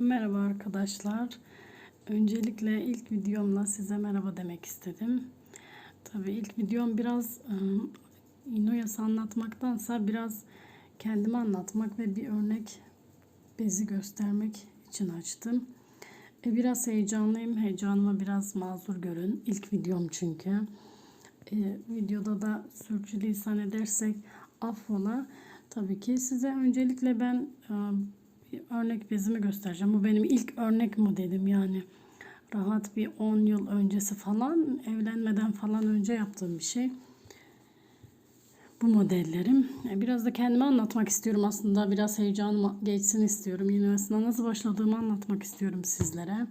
Merhaba arkadaşlar. Öncelikle ilk videomla size merhaba demek istedim. Tabii ilk videom biraz ıı, anlatmaktansa biraz kendimi anlatmak ve bir örnek bezi göstermek için açtım. E, biraz heyecanlıyım. Heyecanıma biraz mazur görün. İlk videom çünkü. E, videoda da sürçülisan edersek affola. Tabii ki size öncelikle ben ıı, örnek bezimi göstereceğim. Bu benim ilk örnek modelim yani. Rahat bir 10 yıl öncesi falan evlenmeden falan önce yaptığım bir şey. Bu modellerim. E, Biraz da kendimi anlatmak istiyorum aslında. Biraz heyecanım geçsin istiyorum. Üniversitede nasıl başladığımı anlatmak istiyorum sizlere.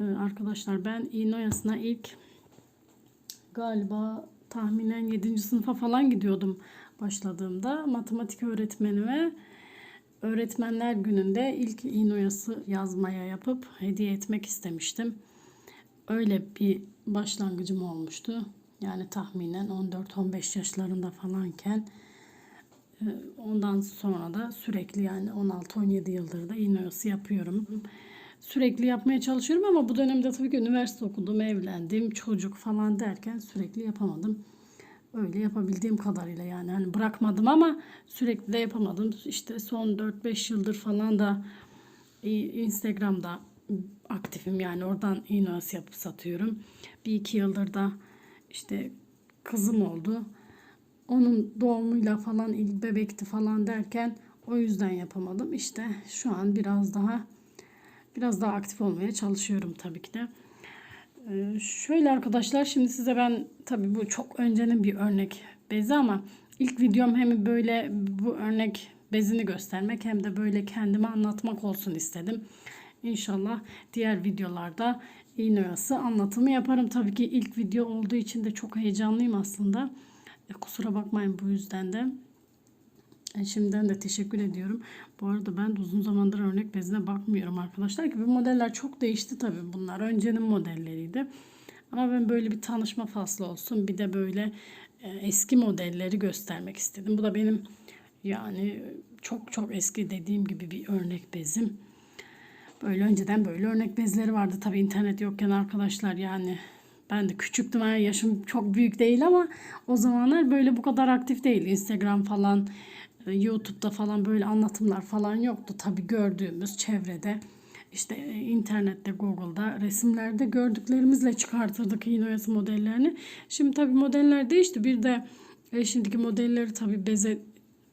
E, Arkadaşlar ben İnoyası'na ilk galiba tahminen 7. sınıfa falan gidiyordum başladığımda. Matematik öğretmenime Öğretmenler gününde ilk İnoyası yazmaya yapıp hediye etmek istemiştim. Öyle bir başlangıcım olmuştu. Yani tahminen 14-15 yaşlarında falanken e, ondan sonra da sürekli yani 16-17 yıldır da İnoyası yapıyorum. Sürekli yapmaya çalışıyorum ama bu dönemde tabii ki üniversite okudum, evlendim, çocuk falan derken sürekli yapamadım öyle yapabildiğim kadarıyla yani hani bırakmadım ama sürekli de yapamadım. İşte son 4-5 yıldır falan da Instagram'da aktifim yani oradan iğnas yapıp satıyorum. Bir iki yıldır da işte kızım oldu. Onun doğumuyla falan ilk bebekti falan derken o yüzden yapamadım. İşte şu an biraz daha biraz daha aktif olmaya çalışıyorum tabii ki de. Ee, şöyle arkadaşlar şimdi size ben tabi bu çok öncenin bir örnek bezi ama ilk videom hem böyle bu örnek bezini göstermek hem de böyle kendimi anlatmak olsun istedim. İnşallah diğer videolarda iğne oyası anlatımı yaparım. Tabii ki ilk video olduğu için de çok heyecanlıyım aslında. E, kusura bakmayın bu yüzden de. Şimdiden de teşekkür ediyorum. Bu arada ben de uzun zamandır örnek bezine bakmıyorum arkadaşlar ki bu modeller çok değişti tabii bunlar. Öncenin modelleriydi. Ama ben böyle bir tanışma faslı olsun. Bir de böyle e, eski modelleri göstermek istedim. Bu da benim yani çok çok eski dediğim gibi bir örnek bezim. Böyle önceden böyle örnek bezleri vardı. Tabii internet yokken arkadaşlar yani ben de küçüktüm. Yani yaşım çok büyük değil ama o zamanlar böyle bu kadar aktif değil. Instagram falan YouTube'da falan böyle anlatımlar falan yoktu. Tabi gördüğümüz çevrede işte e, internette Google'da resimlerde gördüklerimizle çıkartırdık iğne modellerini. Şimdi tabi modeller değişti. Bir de e, şimdiki modelleri tabi beze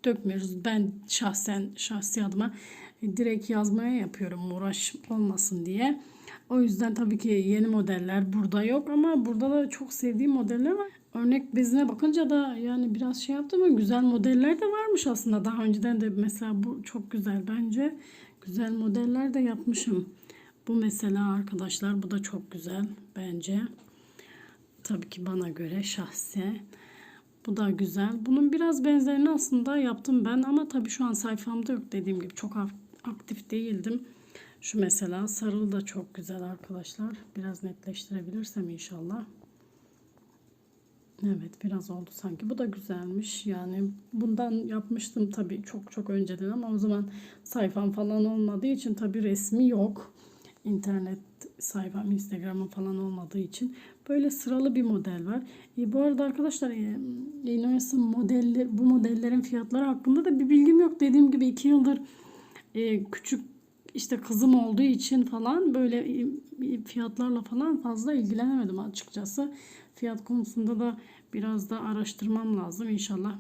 dökmüyoruz. Ben şahsen şahsi adıma direkt yazmaya yapıyorum uğraş olmasın diye. O yüzden tabii ki yeni modeller burada yok ama burada da çok sevdiğim modeller var. Örnek bezine bakınca da yani biraz şey yaptım ama güzel modeller de varmış aslında. Daha önceden de mesela bu çok güzel bence. Güzel modeller de yapmışım. Bu mesela arkadaşlar bu da çok güzel bence. Tabii ki bana göre şahsi. Bu da güzel. Bunun biraz benzerini aslında yaptım ben ama tabii şu an sayfamda yok dediğim gibi çok aktif değildim. Şu mesela sarılı da çok güzel arkadaşlar. Biraz netleştirebilirsem inşallah. Evet biraz oldu sanki. Bu da güzelmiş. Yani bundan yapmıştım tabii çok çok önceden ama o zaman sayfam falan olmadığı için tabii resmi yok. İnternet sayfam, Instagram'ım falan olmadığı için böyle sıralı bir model var. E, bu arada arkadaşlar e, Inoyas'ın modelleri, bu modellerin fiyatları hakkında da bir bilgim yok. Dediğim gibi iki yıldır e, küçük işte kızım olduğu için falan böyle fiyatlarla falan fazla ilgilenemedim açıkçası. Fiyat konusunda da biraz da araştırmam lazım. İnşallah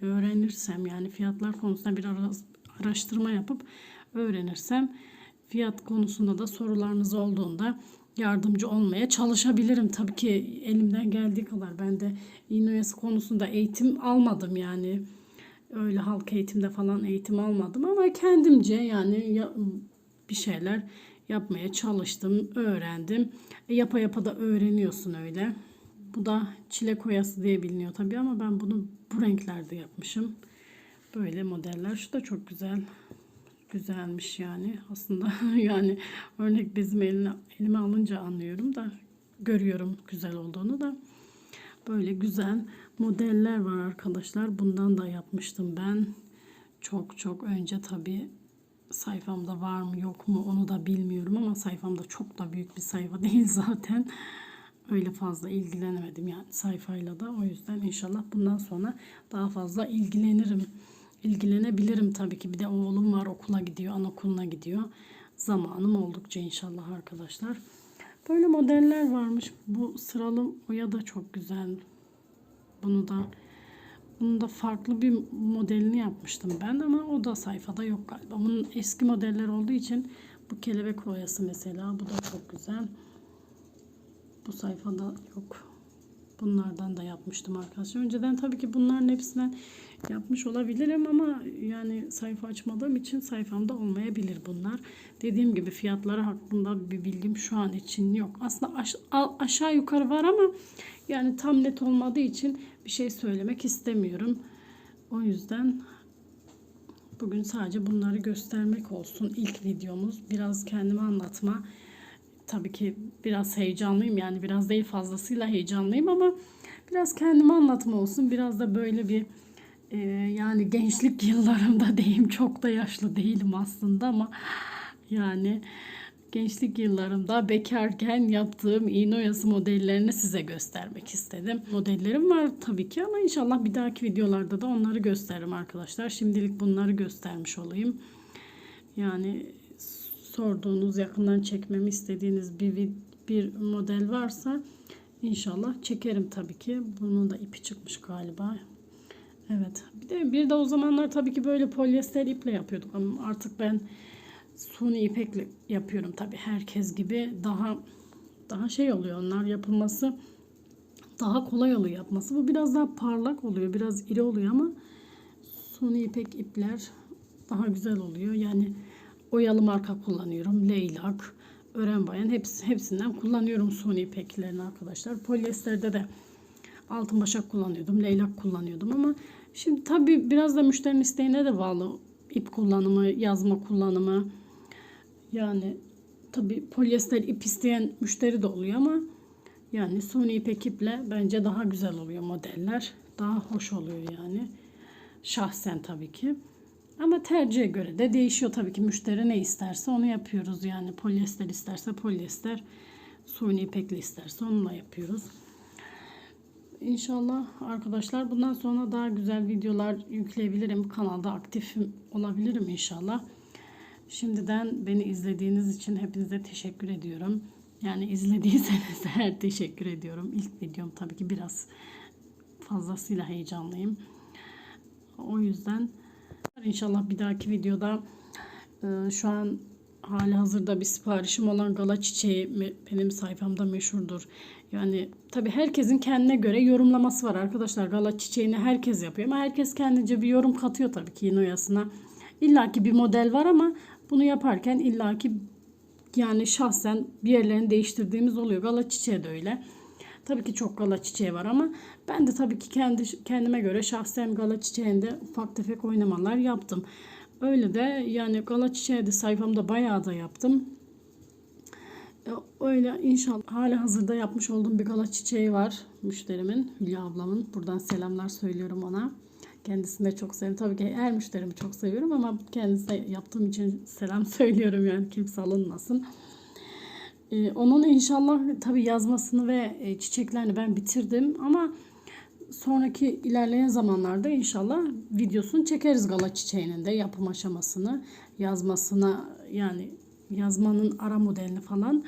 öğrenirsem yani fiyatlar konusunda bir araştırma yapıp öğrenirsem fiyat konusunda da sorularınız olduğunda yardımcı olmaya çalışabilirim. Tabii ki elimden geldiği kadar ben de İNOYAS konusunda eğitim almadım yani öyle halk eğitimde falan eğitim almadım ama kendimce yani bir şeyler yapmaya çalıştım, öğrendim. E, yapa yapa da öğreniyorsun öyle. Bu da çilek oyası diye biliniyor tabii ama ben bunu bu renklerde yapmışım. Böyle modeller. Şu da çok güzel. Güzelmiş yani. Aslında yani örnek bezim eline, elime alınca anlıyorum da görüyorum güzel olduğunu da. Böyle güzel modeller var arkadaşlar. Bundan da yapmıştım ben. Çok çok önce tabii sayfamda var mı yok mu onu da bilmiyorum ama sayfamda çok da büyük bir sayfa değil zaten. Öyle fazla ilgilenemedim yani sayfayla da. O yüzden inşallah bundan sonra daha fazla ilgilenirim. İlgilenebilirim tabii ki. Bir de oğlum var okula gidiyor, anaokuluna gidiyor. Zamanım oldukça inşallah arkadaşlar. Böyle modeller varmış. Bu sıralı oya da çok güzel. Bunu da bunun da farklı bir modelini yapmıştım ben ama o da sayfada yok galiba. Bunun eski modeller olduğu için bu kelebek oyası mesela bu da çok güzel. Bu sayfada yok. Bunlardan da yapmıştım arkadaşlar. Önceden tabii ki bunların hepsinden yapmış olabilirim ama yani sayfa açmadığım için sayfamda olmayabilir bunlar. Dediğim gibi fiyatları hakkında bir bilgim şu an için yok. Aslında aş- aşağı yukarı var ama yani tam net olmadığı için bir şey söylemek istemiyorum. O yüzden bugün sadece bunları göstermek olsun ilk videomuz. Biraz kendimi anlatma. Tabii ki biraz heyecanlıyım yani biraz değil fazlasıyla heyecanlıyım ama biraz kendimi anlatma olsun. Biraz da böyle bir e, yani gençlik yıllarımda diyeyim çok da yaşlı değilim aslında ama yani gençlik yıllarımda bekarken yaptığım iğne oyası modellerini size göstermek istedim. Modellerim var tabii ki ama inşallah bir dahaki videolarda da onları gösteririm arkadaşlar. Şimdilik bunları göstermiş olayım. Yani sorduğunuz, yakından çekmemi istediğiniz bir bir model varsa inşallah çekerim tabii ki. Bunun da ipi çıkmış galiba. Evet. Bir de bir de o zamanlar tabii ki böyle polyester iple yapıyorduk ama artık ben suni ipekle yapıyorum tabii herkes gibi daha daha şey oluyor onlar yapılması daha kolay oluyor yapması. Bu biraz daha parlak oluyor, biraz iri oluyor ama suni ipek ipler daha güzel oluyor. Yani oyalı marka kullanıyorum. Leylak, ören bayan hepsi, hepsinden kullanıyorum suni ipeklerini arkadaşlar. Polyesterde de altın başak kullanıyordum. Leylak kullanıyordum ama şimdi tabii biraz da müşterinin isteğine de bağlı. ip kullanımı, yazma kullanımı. Yani tabii polyester ip isteyen müşteri de oluyor ama yani suni ipek iple bence daha güzel oluyor modeller. Daha hoş oluyor yani. Şahsen tabii ki. Ama tercihe göre de değişiyor tabii ki. Müşteri ne isterse onu yapıyoruz. Yani polyester isterse polyester, suni ipekli isterse onunla yapıyoruz. İnşallah arkadaşlar bundan sonra daha güzel videolar yükleyebilirim. Kanalda aktif olabilirim inşallah. Şimdiden beni izlediğiniz için hepinize teşekkür ediyorum. Yani izlediyseniz her teşekkür ediyorum. İlk videom tabii ki biraz fazlasıyla heyecanlıyım. O yüzden inşallah bir dahaki videoda e, şu an hali hazırda bir siparişim olan gala çiçeği benim sayfamda meşhurdur. Yani tabi herkesin kendine göre yorumlaması var arkadaşlar. Gala çiçeğini herkes yapıyor ama herkes kendince bir yorum katıyor tabii ki yine oyasına. İlla ki bir model var ama bunu yaparken illaki yani şahsen bir yerlerini değiştirdiğimiz oluyor. Gala çiçeği de öyle. Tabii ki çok gala çiçeği var ama ben de tabii ki kendi kendime göre şahsen gala çiçeğinde ufak tefek oynamalar yaptım. Öyle de yani gala çiçeği de sayfamda bayağı da yaptım. E, Öyle inşallah hala hazırda yapmış olduğum bir gala çiçeği var müşterimin Hülya ablamın. Buradan selamlar söylüyorum ona. Kendisini çok seviyorum. Tabii ki her müşterimi çok seviyorum ama kendisine yaptığım için selam söylüyorum yani kimse alınmasın. Ee, onun inşallah tabii yazmasını ve e, çiçeklerini ben bitirdim ama sonraki ilerleyen zamanlarda inşallah videosunu çekeriz gala çiçeğinin de yapım aşamasını, yazmasına yani yazmanın ara modelini falan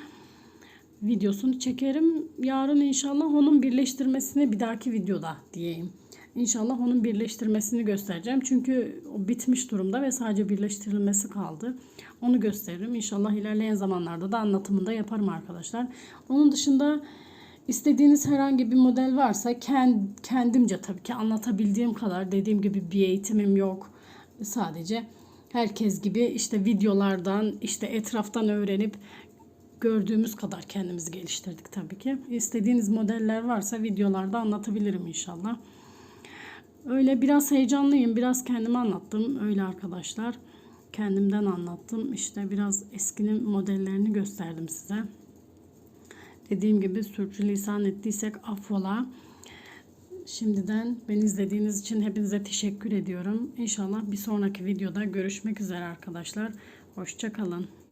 videosunu çekerim. Yarın inşallah onun birleştirmesini bir dahaki videoda diyeyim. İnşallah onun birleştirmesini göstereceğim. Çünkü o bitmiş durumda ve sadece birleştirilmesi kaldı. Onu gösteririm. İnşallah ilerleyen zamanlarda da anlatımını da yaparım arkadaşlar. Onun dışında istediğiniz herhangi bir model varsa kend- kendimce tabii ki anlatabildiğim kadar dediğim gibi bir eğitimim yok. Sadece herkes gibi işte videolardan işte etraftan öğrenip gördüğümüz kadar kendimizi geliştirdik tabii ki. İstediğiniz modeller varsa videolarda anlatabilirim inşallah. Öyle biraz heyecanlıyım. Biraz kendimi anlattım. Öyle arkadaşlar. Kendimden anlattım. İşte biraz eskinin modellerini gösterdim size. Dediğim gibi sürçülisan ettiysek affola. Şimdiden beni izlediğiniz için hepinize teşekkür ediyorum. İnşallah bir sonraki videoda görüşmek üzere arkadaşlar. Hoşçakalın.